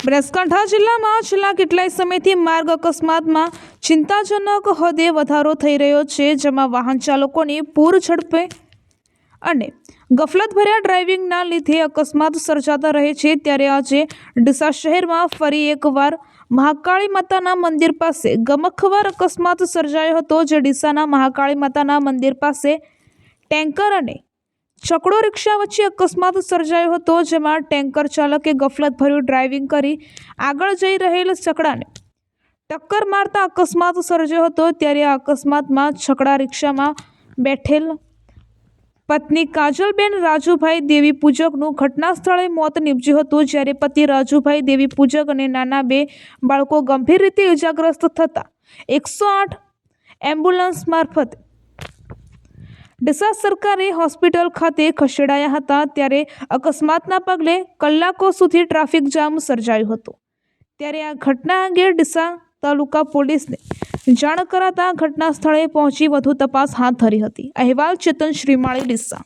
બનાસકાંઠા જિલ્લામાં છેલ્લા કેટલાય સમયથી માર્ગ અકસ્માતમાં ચિંતાજનક હદે વધારો થઈ રહ્યો છે, જેમાં વાહન ચાલકોની પૂર ઝડપે અને ગફલતભર્યા ડ્રાઇવિંગના લીધે અકસ્માત સર્જાતા રહે છે. ત્યારે આજે ડીસા શહેરમાં ફરી એકવાર મહાકાળી માતાના મંદિર પાસે ગમખવાર અકસ્માત સર્જાયો હતો, જે ડીસાના મહાકાળી માતાના મંદિર પાસે ટેન્કર અને છકડો રિક્ષા વચ્ચે અકસ્માત સર્જાયો હતો, જેમાં ટેન્કર ચાલકે ગફલતભર્યું ડ્રાઇવિંગ કરી આગળ જઈ રહેલ છકડાને ટક્કર મારતા અકસ્માત સર્જાયો હતો. ત્યારે આ અકસ્માતમાં છકડા રિક્ષામાં બેઠેલ પત્ની કાજલબેન રાજુભાઈ દેવી પૂજકનું ઘટના સ્થળે મોત નીપજ્યું હતું. જ્યારે પતિ રાજુભાઈ દેવી પૂજક અને નાના બે બાળકો ગંભીર રીતે ઇજાગ્રસ્ત થતા એકસો આઠ એમ્બ્યુલન્સ મારફતે ડીસા સરકારી હોસ્પિટલ ખાતે ખસેડાયા હતા ત્યારે અકસ્માતના પગલે કલાકો સુધી ટ્રાફિક જામ સર્જાયું હતું. ત્યારે આ ઘટના અંગે ડીસા તાલુકા પોલીસને જાણ કરાતા ઘટના સ્થળે પહોંચી વધુ તપાસ હાથ ધરી હતી. અહેવાલ ચેતન શ્રીમાળી ડીસા.